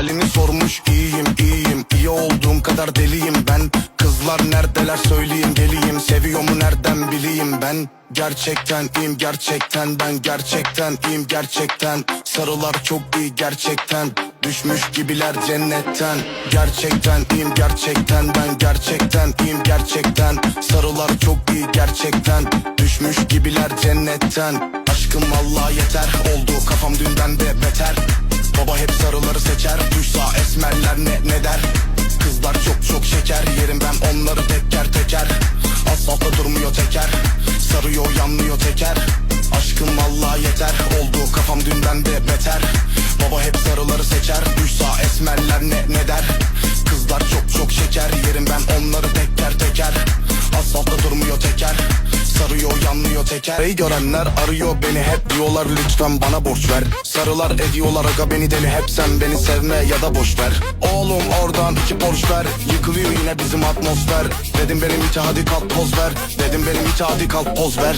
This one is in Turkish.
Halini sormuş iyiyim iyiyim İyi olduğum kadar deliyim ben. Kızlar neredeler söyleyeyim geleyim. Seviyor mu nereden bileyim ben? Gerçekten iyiyim gerçekten ben. Gerçekten iyiyim gerçekten. Sarılar çok iyi gerçekten. Düşmüş gibiler cennetten. Gerçekten iyiyim gerçekten ben. Gerçekten iyiyim gerçekten. Sarılar çok iyi gerçekten. Düşmüş gibiler cennetten. Aşkım Allah yeter. Oldu kafam dünden de beter Baba hep sarıları seçer Duysa esmerler ne ne der? Kızlar çok çok şeker Yerim ben onları teker teker. Asfaltta durmuyor teker Sarıyor yanmıyor teker. Aşkım Allah yeter Oldu kafam dünden de beter. Baba hep sarıları seçer Duysa esmerler ne ne der? Kızlar çok çok şeker Yerim ben onları teker yanmıyor teker. Ey görenler arıyor beni hep diyorlar lütfen bana borç ver. Sarılar ediyorlar aga beni deli hep sen beni sevme ya da boş ver. Oğlum oradan iki borç ver Yıkılıyor yine bizim atmosfer. Dedim benim iti hadi kalk poz ver. Dedim benim iti hadi kalk poz ver